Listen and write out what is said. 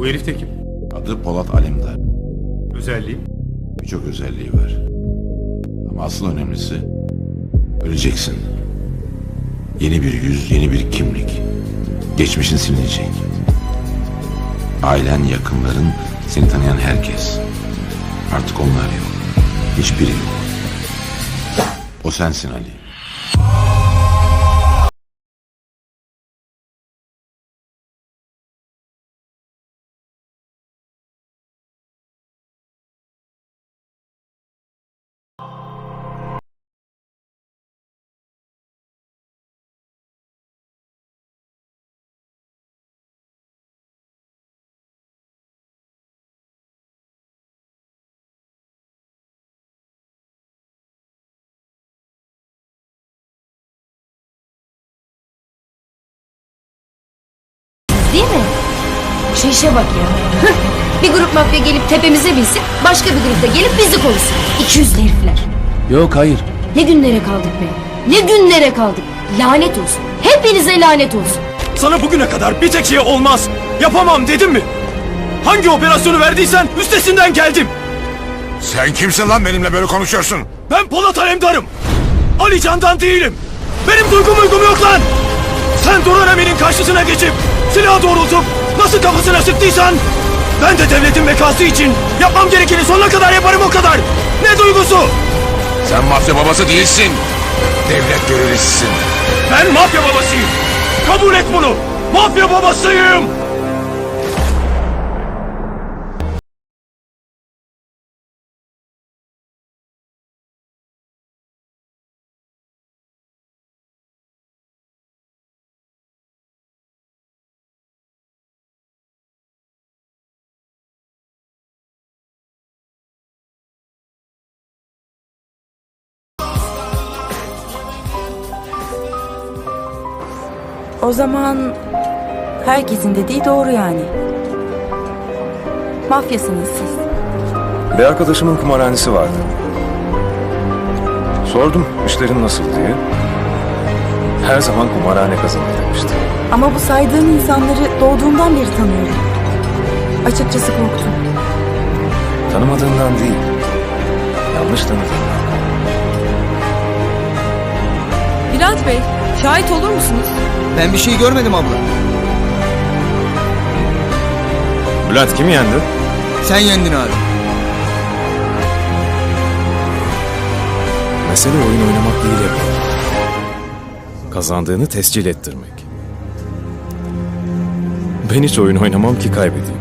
Bu herif de kim? Adı Polat Alemdar. Özelliği? Birçok özelliği var. Ama asıl önemlisi öleceksin. Yeni bir yüz, yeni bir kimlik. Geçmişin silinecek. Ailen, yakınların, seni tanıyan herkes. Artık onlar yok. Hiçbiri yok. O sensin Ali. Değil mi? Şu işe bak ya. Hıh. bir grup mafya gelip tepemize binsin, başka bir grup da gelip bizi korusun. İki yüzlü herifler. Yok hayır. Ne günlere kaldık be? Ne günlere kaldık? Lanet olsun. Hepinize lanet olsun. Sana bugüne kadar bir tek şey olmaz. Yapamam dedim mi? Hangi operasyonu verdiysen üstesinden geldim. Sen kimsin lan benimle böyle konuşuyorsun? Ben Polat Alemdar'ım. Ali Can'dan değilim. Benim duygum uygum yok lan. Sen Duran Emin'in karşısına geçip silah doğrultup nasıl kafasına sıktıysan ben de devletin bekası için yapmam gerekeni sonuna kadar yaparım o kadar. Ne duygusu? Sen mafya babası değilsin. Devlet görevlisisin. Ben mafya babasıyım. Kabul et bunu. Mafya babasıyım. O zaman herkesin dediği doğru yani. Mafyasınız siz. Bir arkadaşımın kumarhanesi vardı. Sordum işlerin nasıl diye. Her zaman kumarhane kazanır demişti. Ama bu saydığın insanları doğduğumdan beri tanıyorum. Açıkçası korktum. Tanımadığından değil, yanlış tanıdığından. Bülent Bey, şahit olur musunuz? Ben bir şey görmedim abla. Bülent kimi yendi? Sen yendin abi. Mesele oyun oynamak değil yapalım. Kazandığını tescil ettirmek. Ben hiç oyun oynamam ki kaybedeyim.